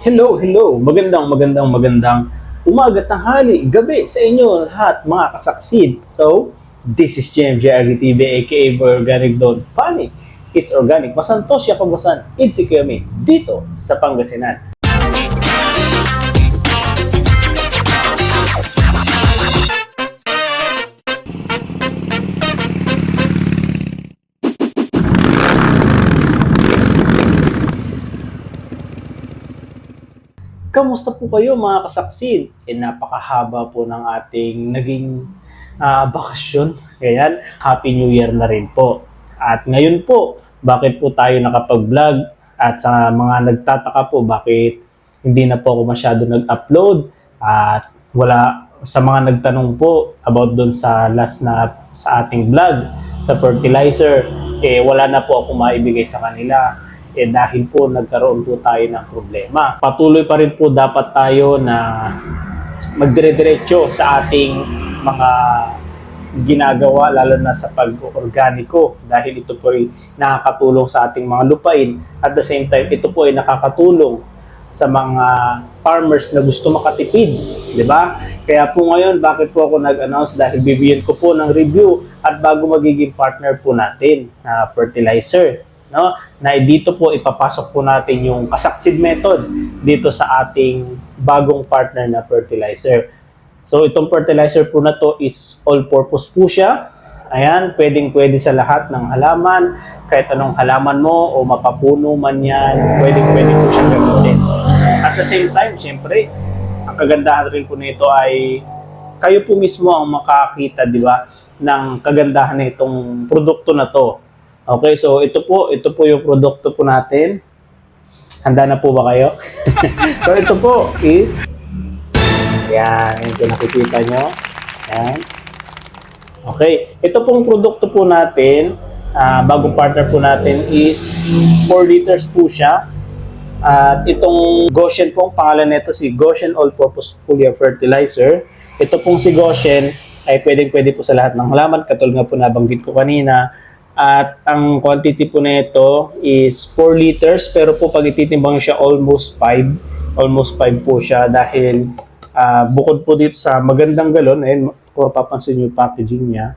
Hello, hello. Magandang, magandang, magandang umaga, tanghali, gabi sa inyo lahat, mga kasaksid. So, this is JMJ TV, aka Organic Don't Panic. It's organic. Masantos siya kabasan. It's si kami dito sa Pangasinan. Kamusta po kayo mga kasaksid? Eh, napakahaba po ng ating naging ah, bakasyon. Ganyan, Happy New Year na rin po. At ngayon po, bakit po tayo nakapag-vlog? At sa mga nagtataka po, bakit hindi na po ako masyado nag-upload? At wala sa mga nagtanong po about doon sa last na sa ating vlog sa fertilizer, eh wala na po ako maibigay sa kanila eh dahil po nagkaroon po tayo ng problema. Patuloy pa rin po dapat tayo na magdire-diretso sa ating mga ginagawa lalo na sa pag-organiko dahil ito po ay nakakatulong sa ating mga lupain at the same time ito po ay nakakatulong sa mga farmers na gusto makatipid, di ba? Kaya po ngayon, bakit po ako nag-announce? Dahil bibigyan ko po ng review at bago magiging partner po natin na fertilizer no? Na dito po ipapasok po natin yung kasaksid method dito sa ating bagong partner na fertilizer. So itong fertilizer po na to is all-purpose po siya. Ayan, pwedeng pwede sa lahat ng halaman, kahit anong halaman mo o mapapuno man yan, pwedeng pwede po siya gamitin. At the same time, syempre, ang kagandahan rin po nito ay kayo po mismo ang makakita, di ba, ng kagandahan nitong produkto na to. Okay, so ito po, ito po yung produkto po natin. Handa na po ba kayo? so ito po is yan, yung nakikita nyo. Yan. Okay, ito pong produkto po natin, ah, bagong partner po natin is 4 liters po siya. At itong Goshen po, ang pangalan nito si Goshen All-Purpose Foliar Fertilizer. Ito pong si Goshen ay pwedeng pwede po sa lahat ng halaman, katulad nga po nabanggit ko kanina. At ang quantity po nito is 4 liters, pero po pag ititimbang siya almost 5, almost 5 po siya dahil ah, bukod po dito sa magandang galon, ayun, kung papansin yung packaging niya,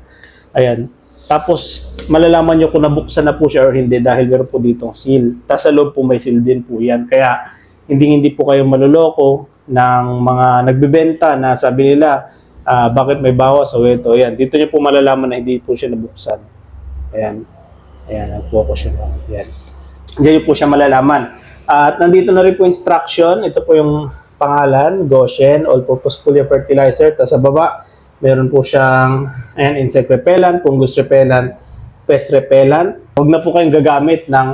ayan, tapos, malalaman nyo kung nabuksan na po siya or hindi dahil meron po ditong seal. Tapos sa loob po may seal din po yan. Kaya, hindi hindi po kayo maluloko ng mga nagbebenta na sabi nila, ah, bakit may bawas o ito. Ayan, dito nyo po malalaman na hindi po siya nabuksan. Ayan. Ayan, ko siya. Ayan. Diyan po siya malalaman. At nandito na rin po instruction. Ito po yung pangalan, Goshen, All-Purpose Foliar Fertilizer. Tapos sa baba, meron po siyang ayan, insect repellent, fungus repellent, pest repellent. Huwag na po kayong gagamit ng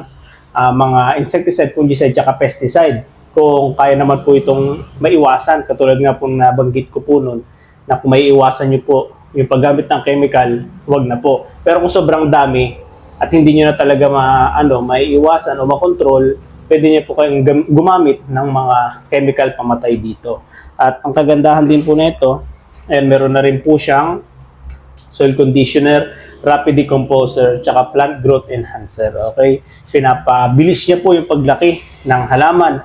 ah, mga insecticide, fungicide, tsaka pesticide. Kung kaya naman po itong maiwasan, katulad nga po nabanggit ko po noon, na kung may iwasan nyo po yung paggamit ng chemical, wag na po. Pero kung sobrang dami at hindi nyo na talaga ma, ano, maiiwasan o makontrol, pwede nyo po kayong gumamit ng mga chemical pamatay dito. At ang kagandahan din po nito, ayan, meron na rin po siyang soil conditioner, rapid decomposer, tsaka plant growth enhancer. Okay? Pinapabilis niya po yung paglaki ng halaman.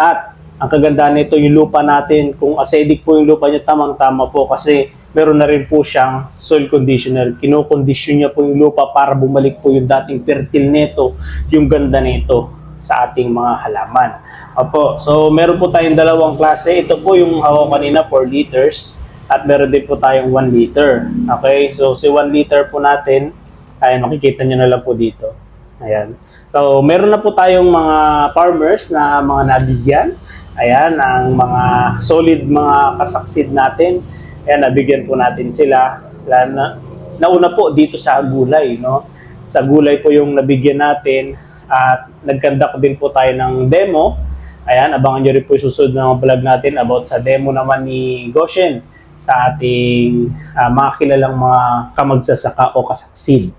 At ang kagandahan nito, yung lupa natin, kung acidic po yung lupa niya, tamang-tama po kasi meron na rin po siyang soil conditioner. Kinokondisyon niya po yung lupa para bumalik po yung dating fertile nito, yung ganda nito sa ating mga halaman. Opo, so meron po tayong dalawang klase. Ito po yung hawak kanina, 4 liters. At meron din po tayong 1 liter. Okay, so si 1 liter po natin, ay makikita nyo na lang po dito. Ayan. So, meron na po tayong mga farmers na mga nabigyan. Ayan, ang mga solid mga kasaksid natin. Ayan, nabigyan po natin sila. Na, nauna po dito sa gulay, no? Sa gulay po yung nabigyan natin at nagkandak din po tayo ng demo. Ayan, abangan nyo rin po yung susunod na vlog natin about sa demo naman ni Goshen sa ating ah, mga kilalang mga kamagsasaka o kasaksid.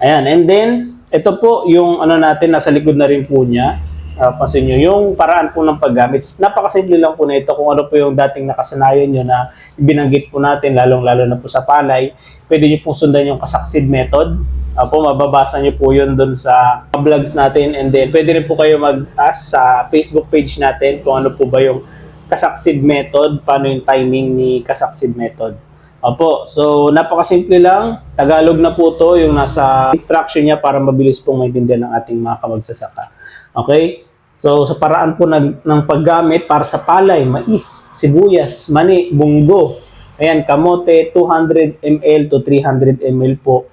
Ayan, and then, ito po yung ano natin, nasa likod na rin po niya. Napansin nyo, yung paraan po ng paggamit, napakasimple lang po na ito kung ano po yung dating nakasanayan nyo na binanggit po natin, lalong-lalo na po sa palay. Pwede nyo pong sundan yung kasaksid method. Apo, mababasa nyo po yun doon sa vlogs natin. And then, pwede rin po kayo mag-ask sa Facebook page natin kung ano po ba yung kasaksid method, paano yung timing ni kasaksid method. Opo, so napakasimple lang. Tagalog na po to yung nasa instruction niya para mabilis pong maintindihan ng ating mga kamagsasaka. Okay? So sa paraan po ng, ng paggamit para sa palay, mais, sibuyas, mani, bunggo. Ayan, kamote, 200 ml to 300 ml po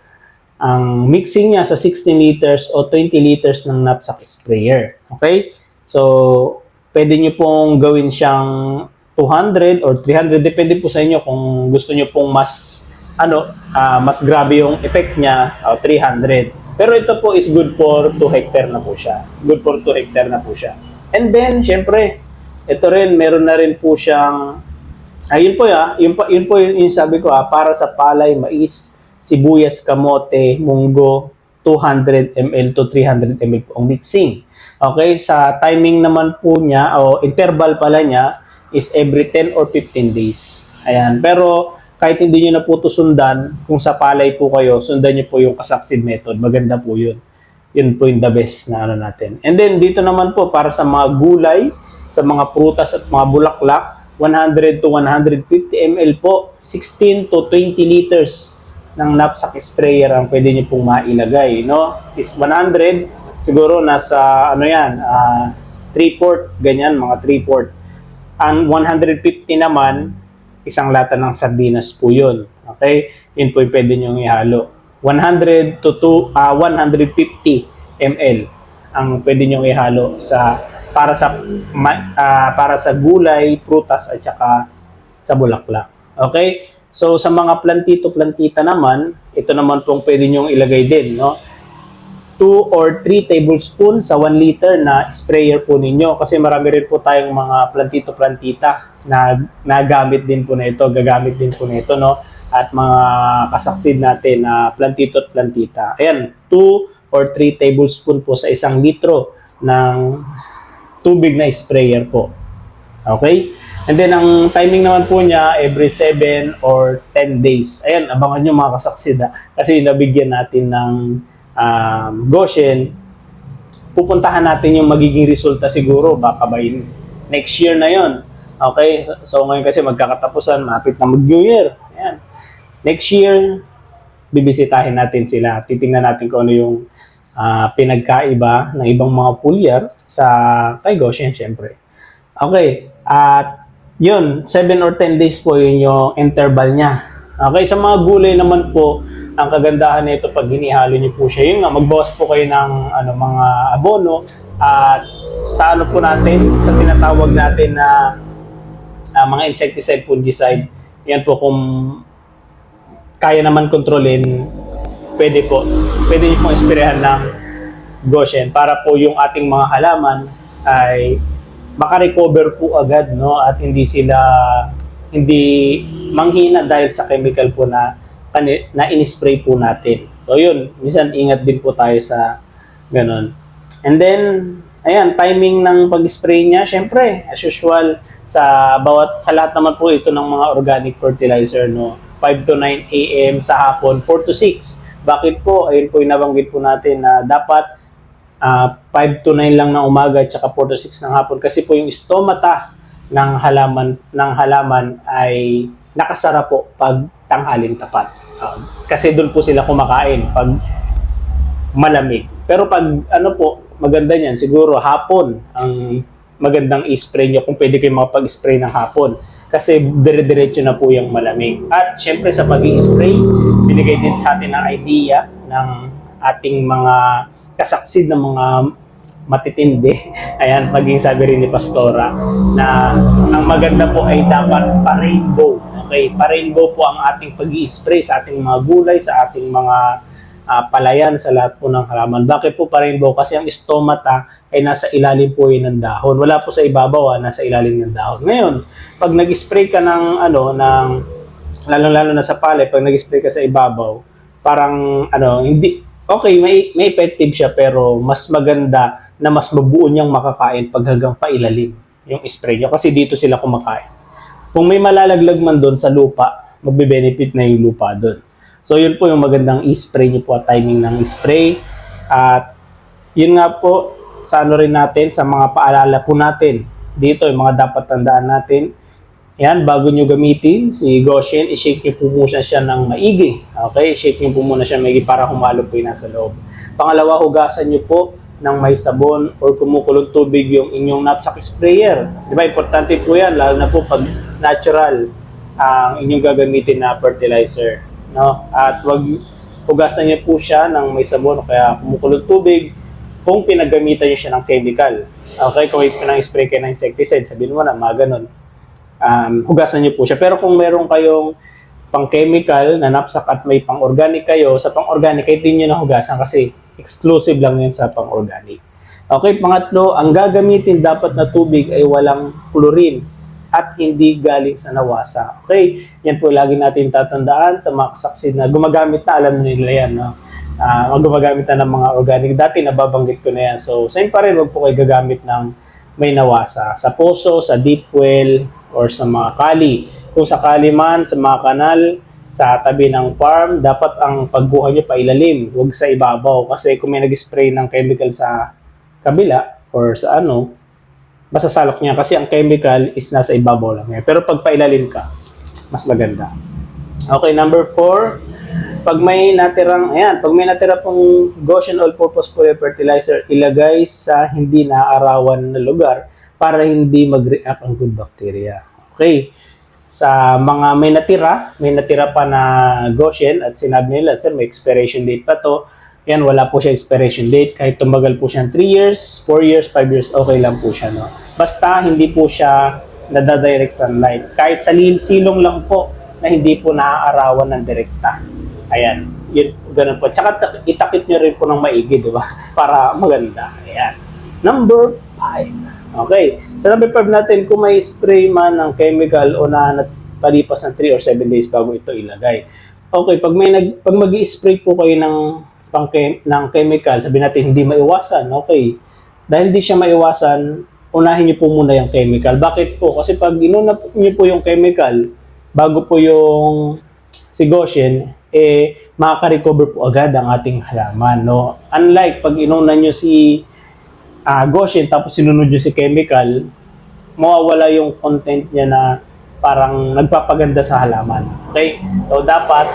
ang mixing niya sa 16 liters o 20 liters ng knapsack sprayer. Okay? So, pwede nyo pong gawin siyang 200 or 300 depende po sa inyo kung gusto nyo pong mas ano ah, mas grabe yung effect niya o 300 pero ito po is good for 2 hectare na po siya good for 2 hectare na po siya and then syempre ito rin meron na rin po siyang ayun po ya yun po yun po yung, yung sabi ko ah, para sa palay mais sibuyas kamote munggo 200 ml to 300 ml po ang mixing okay sa timing naman po niya o interval pala niya is every 10 or 15 days. Ayan. Pero kahit hindi nyo na po ito sundan, kung sa palay po kayo, sundan nyo po yung kasaksid method. Maganda po yun. Yun po yung the best na ano natin. And then dito naman po para sa mga gulay, sa mga prutas at mga bulaklak, 100 to 150 ml po, 16 to 20 liters ng knapsack sprayer ang pwede nyo pong mailagay. No? Is 100, siguro nasa ano yan, ah 3-port, ganyan, mga 3-port. Ang 150 naman, isang lata ng sardinas po yun. Okay? Yun po yung pwede nyo ihalo. 100 to 2, ah 150 ml ang pwede nyo ihalo sa para sa ah, para sa gulay, prutas at saka sa bulaklak. Okay? So sa mga plantito-plantita naman, ito naman pong pwede nyo ilagay din, no? 2 or 3 tablespoon sa 1 liter na sprayer po ninyo kasi marami rin po tayong mga plantito-plantita na nagamit din po na ito, gagamit din po na ito, no? At mga kasaksid natin na plantito at plantita. Ayan, 2 or 3 tablespoon po sa isang litro ng tubig na sprayer po. Okay? And then, ang timing naman po niya, every 7 or 10 days. Ayan, abangan nyo mga kasaksid ha? Kasi nabigyan natin ng um, Goshen, pupuntahan natin yung magiging resulta siguro baka by next year na yon. Okay? So, so ngayon kasi magkakatapusan, mapit na mag-New Year. Ayan. Next year, bibisitahin natin sila. Titingnan natin kung ano yung ah, pinagkaiba ng ibang mga pulyar sa kay Goshen, syempre. Okay. At yun, 7 or 10 days po yun yung interval niya. Okay, sa mga gulay naman po, ang kagandahan nito pag hinihalo niyo po siya, yun nga, magbawas po kayo ng ano, mga abono at sa ano po natin, sa tinatawag natin na ah, mga insecticide, fungicide, yan po kung kaya naman kontrolin, pwede po, pwede niyo pong esprehan ng Goshen para po yung ating mga halaman ay makarecover po agad no? At hindi sila hindi manghina dahil sa chemical po na na in-spray po natin. So yun, minsan ingat din po tayo sa ganun. And then, ayan, timing ng pag-spray niya, syempre, as usual, sa bawat sa lahat naman po ito ng mga organic fertilizer no 5 to 9 AM sa hapon 4 to 6 bakit po ayun po yung nabanggit po natin na dapat ah, 5 to 9 lang ng umaga at saka 4 to 6 ng hapon kasi po yung stomata ng halaman ng halaman ay nakasara po pag tanghaling tapat. Ah, kasi doon po sila kumakain pag malamig. Pero pag ano po, maganda niyan siguro hapon ang magandang i-spray nyo kung pwede kayo makapag-spray ng hapon. Kasi dire-diretso na po yung malamig. At syempre sa pag spray binigay din sa atin ang idea ng ating mga kasaksid ng mga matitindi. Ayan, maging sabi rin ni Pastora na ang maganda po ay dapat pa-rainbow. Okay, pa-rainbow po ang ating pag spray sa ating mga gulay, sa ating mga ah, palayan, sa lahat po ng halaman. Bakit po pa-rainbow? Kasi ang stomata ay nasa ilalim po yun ng dahon. Wala po sa ibabaw, ah, nasa ilalim ng dahon. Ngayon, pag nag-spray ka ng ano, ng lalo-lalo na sa palay, pag nag-spray ka sa ibabaw, parang ano, hindi okay, may may effective siya pero mas maganda na mas mabuo niyang makakain pag hanggang pailalim yung spray nyo kasi dito sila kumakain. Kung may malalaglag man doon sa lupa, magbe-benefit na yung lupa doon. So yun po yung magandang i-spray niyo po at timing ng spray. At yun nga po, sa ano rin natin, sa mga paalala po natin, dito yung mga dapat tandaan natin. Yan, bago nyo gamitin si Goshen, i-shake nyo po muna siya ng maigi. Okay, shake nyo po muna siya maigi para humalo po yung nasa loob. Pangalawa, hugasan nyo po ng may sabon or kumukulong tubig yung inyong knapsack sprayer. Di ba, importante po yan, lalo na po pag natural ang inyong gagamitin na fertilizer. No? At wag hugasan niyo po siya ng may sabon o kaya kumukulong tubig kung pinagamitan niyo siya ng chemical. Okay, kung pinang-spray kayo ng insecticide, sabihin mo na, mga ganun. Um, hugasan niyo po siya. Pero kung meron kayong pang-chemical na knapsack at may pang-organic kayo, sa pang-organic, kahit din nyo na hugasan kasi exclusive lang yun sa pang-organic. Okay, pangatlo, ang gagamitin dapat na tubig ay walang chlorine at hindi galing sa nawasa. Okay, yan po lagi natin tatandaan sa mga kasaksid na gumagamit na, alam nila yan, no? Ah, gumagamit na ng mga organic. Dati nababanggit ko na yan. So, same pa rin, wag po kayo gagamit ng may nawasa. Sa poso, sa deep well, or sa mga kali. Kung sakali man, sa mga kanal, sa tabi ng farm, dapat ang pagbuha nyo pailalim, huwag sa ibabaw. Kasi kung may nag-spray ng chemical sa kabila, or sa ano, masasalok niya kasi ang chemical is nasa ibabaw lang niya. Pero pag pailalim ka, mas maganda. Okay, number four, pag may natirang, ayan, pag may natira pong Goshen All-Purpose Foliar Fertilizer, ilagay sa hindi naaarawan na lugar para hindi mag-react ang good bacteria. Okay, sa mga may natira, may natira pa na Goshen at sinabi nila, sir, may expiration date pa to. Yan, wala po siya expiration date. Kahit tumagal po siya 3 years, 4 years, 5 years, okay lang po siya. No? Basta hindi po siya nadadirect sunlight. Kahit sa silong lang po na hindi po naaarawan ng direkta. Ayan, yun, ganun po. Tsaka ta- itakip nyo rin po ng maigi, di ba? Para maganda. Ayan. Number 5. Okay. Sa number 5 natin, kung may spray man ng chemical o na palipas ng 3 or 7 days bago ito ilagay. Okay, pag may nag pag magi-spray po kayo ng pang ng chemical, sabi natin hindi maiwasan. Okay. Dahil hindi siya maiwasan, unahin niyo po muna yung chemical. Bakit po? Kasi pag inuna niyo po yung chemical bago po yung si Goshen, eh makaka-recover po agad ang ating halaman, no? Unlike pag inuna niyo si ah Goshen tapos sinunod nyo si chemical, mawawala yung content niya na parang nagpapaganda sa halaman. Okay? So, dapat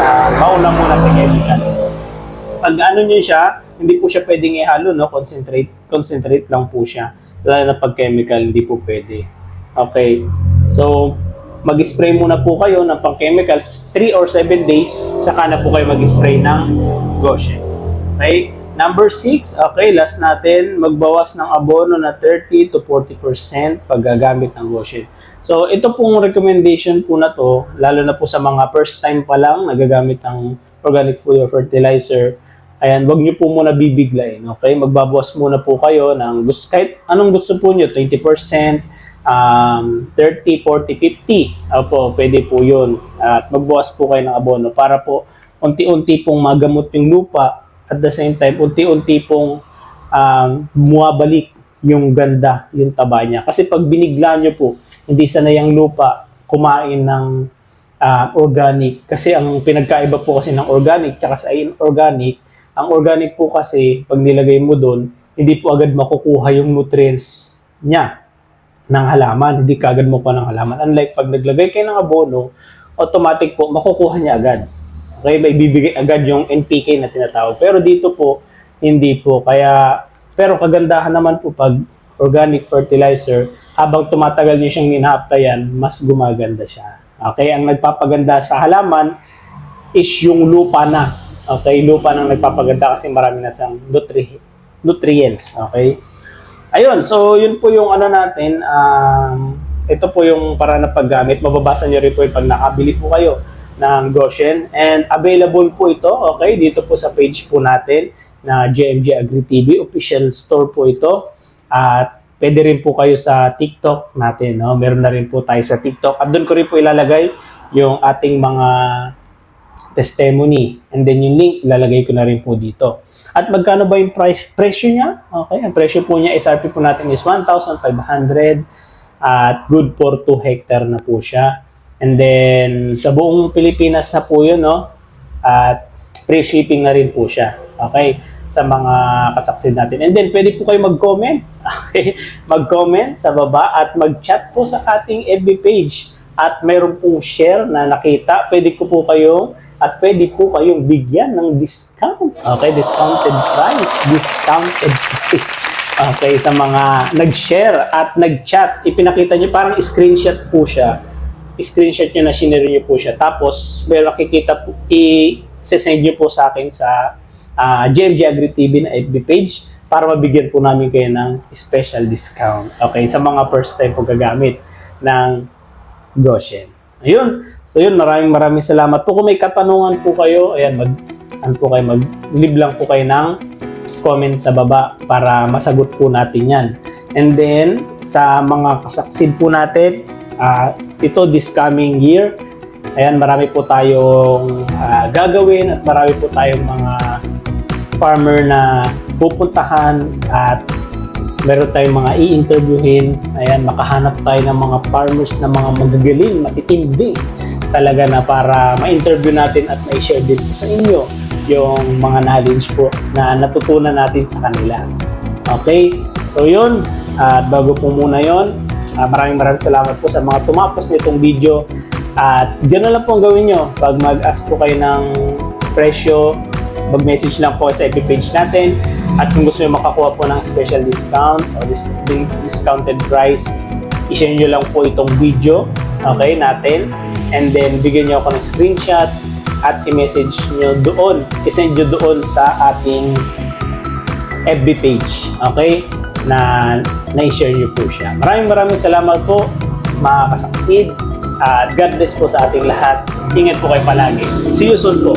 uh, mauna muna sa chemical. Pag ano nyo siya, hindi po siya pwedeng ihalo, no? Concentrate, concentrate lang po siya. Lalo na pag chemical, hindi po pwede. Okay? So, mag-spray muna po kayo ng pang-chemicals 3 or 7 days, saka na po kayo mag-spray ng Goshen. Okay? Number 6, okay, last natin, magbawas ng abono na 30 to 40% pag gagamit ng Goshen. So, ito pong recommendation po na to, lalo na po sa mga first time pa lang nagagamit ng organic food or fertilizer, ayan, wag niyo po muna bibiglayin, okay? Magbabawas muna po kayo ng gusto, kahit anong gusto po niyo, 20%, um, 30, 40, 50. Opo, pwede po yun. At magbawas po kayo ng abono para po unti-unti pong magamot yung lupa at the same time, unti-unti pong um, bumabalik yung ganda, yung taba niya. Kasi pag binigla nyo po, hindi sanay ang lupa kumain ng uh, organic. Kasi ang pinagkaiba po kasi ng organic tsaka sa inorganic, ang organic po kasi, pag nilagay mo doon, hindi po agad makukuha yung nutrients niya ng halaman. Hindi kagad mo pa ng halaman. Unlike pag naglagay kayo ng abono, automatic po, makukuha niya agad. Okay, may bibigay agad yung NPK na tinatawag. Pero dito po, hindi po. Kaya, pero kagandahan naman po pag organic fertilizer, habang tumatagal niyo siyang minaaptayan, mas gumaganda siya. Okay, ang nagpapaganda sa halaman is yung lupa na. Okay, lupa nang nagpapaganda kasi marami na siyang nutri- nutrients. Okay? Ayun, so yun po yung ano natin, um, ito po yung para na paggamit. Mababasa niyo rin po yung pag nakabili po kayo ng Goshen. And available po ito, okay, dito po sa page po natin na GMG Agri TV. Official store po ito. At pwede rin po kayo sa TikTok natin. No? Meron na rin po tayo sa TikTok. At doon ko rin po ilalagay yung ating mga testimony. And then yung link, lalagay ko na rin po dito. At magkano ba yung price, presyo niya? Okay, ang presyo po niya, SRP po natin is 1,500 at good for 2 hectare na po siya. And then, sa buong Pilipinas na po yun, no? At free shipping na rin po siya. Okay? Sa mga kasaksid natin. And then, pwede po kayo mag-comment. Okay? Mag-comment sa baba at mag-chat po sa ating FB page. At mayroon pong share na nakita. Pwede ko po kayong at pwede po kayong bigyan ng discount. Okay, discounted price. Discounted price. Okay, sa mga nag-share at nag-chat, ipinakita niyo parang screenshot po siya. Screenshot niyo na sinare niyo po siya. Tapos, meron nakikita po, i-send niyo po sa akin sa uh, GMG Agri TV na FB page para mabigyan po namin kayo ng special discount. Okay, sa mga first time po gagamit ng Goshen. Ayun. So yun, maraming maraming salamat po. Kung may katanungan po kayo, ayan, mag, ano po kayo, mag-leave lang po kayo ng comment sa baba para masagot po natin yan. And then, sa mga kasaksid po natin, ah, ito this coming year, ayan, marami po tayong ah, gagawin at marami po tayong mga farmer na pupuntahan at meron tayong mga i-interviewin. Ayan, makahanap tayo ng mga farmers na mga magagaling, matitindi talaga na para ma-interview natin at ma-share din sa inyo yung mga knowledge po na natutunan natin sa kanila. Okay? So yun, at bago po muna yon, ah, maraming maraming salamat po sa mga tumapos nitong video. At gano'n lang po ang gawin nyo. Pag mag-ask po kayo ng presyo, mag-message lang po sa FB page natin. At kung gusto nyo makakuha po ng special discount o dis- di- discounted price, i-share nyo lang po itong video okay, natin. And then, bigyan nyo ako ng screenshot at i-message nyo doon. I-send nyo doon sa ating FB page. Okay? Na na-share nyo po siya. Maraming maraming salamat po mga kasaksid. At God bless po sa ating lahat. Ingat po kayo palagi. See you soon po.